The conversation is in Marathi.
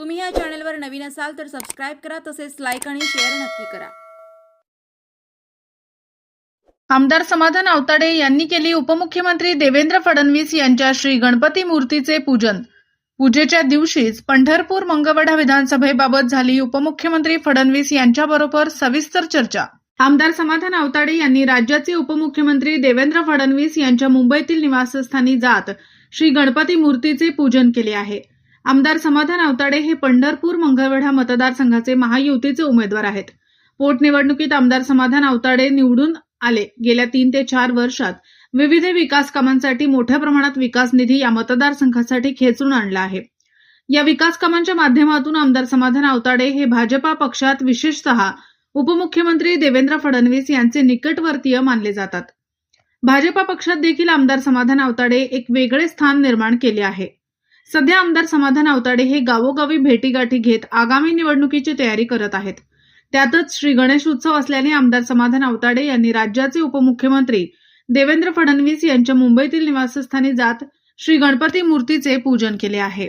तुम्ही या चॅनलवर नवीन असाल तर सबस्क्राईब करा तसेच लाईक आणि शेअर नक्की करा. आमदार समाधान आवताडे यांनी केली उपमुख्यमंत्री देवेंद्र फडणवीस यांच्या श्री गणपती मूर्तीचे पूजन. पूजेच्या दिवशीच पंढरपूर मंगवडा विधानसभेबाबत झाली उपमुख्यमंत्री फडणवीस यांच्याबरोबर सविस्तर चर्चा. आमदार समाधान आवताडे यांनी राज्याचे उपमुख्यमंत्री देवेंद्र फडणवीस यांच्या मुंबईतील निवासस्थानी जात श्री गणपती मूर्तीचे पूजन केले आहे. आमदार समाधान अवताडे हे पंढरपूर मंगळवेढा मतदारसंघाचे महायुतीचे उमेदवार आहेत. पोटनिवडणुकीत आमदार समाधान आवताडे निवडून आले. गेल्या तीन ते चार वर्षात विविध विकास कामांसाठी मोठ्या प्रमाणात विकास निधी या मतदारसंघासाठी खेचून आणला आहे. या विकास कामांच्या माध्यमातून आमदार समाधान आवताडे हे भाजपा पक्षात विशेषतः उपमुख्यमंत्री देवेंद्र फडणवीस यांचे निकटवर्तीय मानले जातात. भाजपा पक्षात देखील आमदार समाधान आवताडे एक वेगळे स्थान निर्माण केले आहे. सध्या आमदार समाधान आवताडे हे गावोगावी भेटीगाठी घेत आगामी निवडणुकीची तयारी करत आहेत. त्यातच श्री गणेश उत्सव असल्याने आमदार समाधान आवताडे यांनी राज्याचे उपमुख्यमंत्री देवेंद्र फडणवीस यांच्या मुंबईतील निवासस्थानी जात श्री गणपती मूर्तीचे पूजन केले आहे.